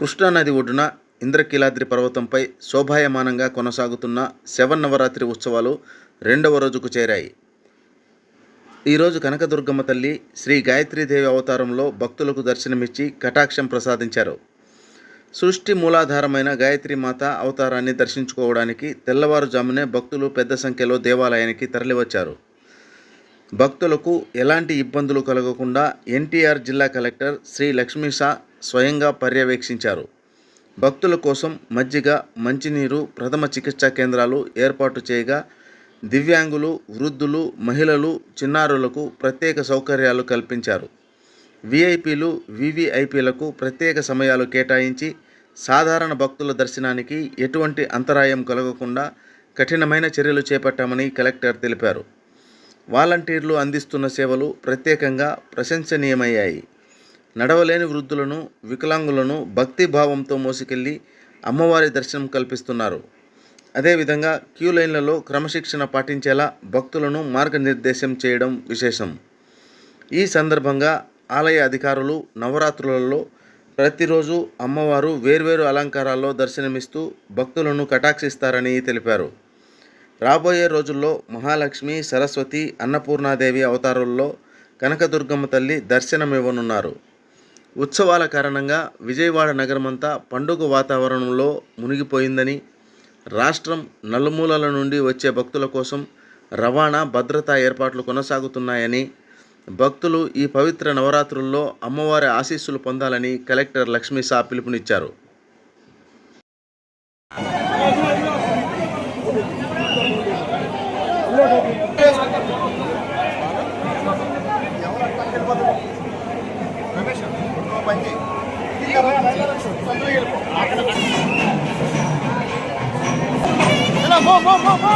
కృష్ణానది ఒడ్డున ఇంద్రకీలాద్రి పర్వతంపై శోభాయమానంగా కొనసాగుతున్న శవన్నవరాత్రి ఉత్సవాలు రెండవ రోజుకు చేరాయి. ఈరోజు కనకదుర్గమ్మ తల్లి శ్రీ గాయత్రీదేవి అవతారంలో భక్తులకు దర్శనమిచ్చి కటాక్షం ప్రసాదించారు. సృష్టి మూలాధారమైన గాయత్రి మాత అవతారాన్ని దర్శించుకోవడానికి తెల్లవారుజామునే భక్తులు పెద్ద సంఖ్యలో దేవాలయానికి తరలివచ్చారు. భక్తులకు ఎలాంటి ఇబ్బందులు కలగకుండా ఎన్టీఆర్ జిల్లా కలెక్టర్ శ్రీ లక్ష్మీషా స్వయంగా పర్యవేక్షించారు. భక్తుల కోసం మజ్జిగ మంచినీరు ప్రథమ చికిత్సా కేంద్రాలు ఏర్పాటు చేయగా దివ్యాంగులు వృద్ధులు మహిళలు చిన్నారులకు ప్రత్యేక సౌకర్యాలు కల్పించారు. విఐపీలు వివిఐపీలకు ప్రత్యేక సమయాలు కేటాయించి సాధారణ భక్తుల దర్శనానికి ఎటువంటి అంతరాయం కలగకుండా కఠినమైన చర్యలు చేపట్టామని కలెక్టర్ తెలిపారు. వాలంటీర్లు అందిస్తున్న సేవలు ప్రత్యేకంగా ప్రశంసనీయమయ్యాయి. నడవలేని వృద్ధులను వికలాంగులను భక్తి భావంతో మోసుకెళ్ళి అమ్మవారి దర్శనం కల్పిస్తున్నారు. అదేవిధంగా క్యూ లైన్లలో క్రమశిక్షణ పాటించేలా భక్తులను మార్గనిర్దేశం చేయడం విశేషం. ఈ సందర్భంగా ఆలయ అధికారులు నవరాత్రులలో ప్రతిరోజు అమ్మవారు వేర్వేరు అలంకారాల్లో దర్శనమిస్తూ భక్తులను కటాక్షిస్తారని తెలిపారు. రాబోయే రోజుల్లో మహాలక్ష్మి సరస్వతి అన్నపూర్ణాదేవి అవతారుల్లో కనకదుర్గమ్మ తల్లి దర్శనమివ్వనున్నారు. ఉత్సవాల కారణంగా విజయవాడ నగరమంతా పండుగ వాతావరణంలో మునిగిపోయిందని రాష్ట్రం నలుమూలల నుండి వచ్చే భక్తుల కోసం రవాణా భద్రతా ఏర్పాట్లు కొనసాగుతున్నాయని భక్తులు ఈ పవిత్ర నవరాత్రుల్లో అమ్మవారి ఆశీస్సులు పొందాలని కలెక్టర్ లక్ష్మీ షా పిలుపునిచ్చారు. మంది పో పో పో పో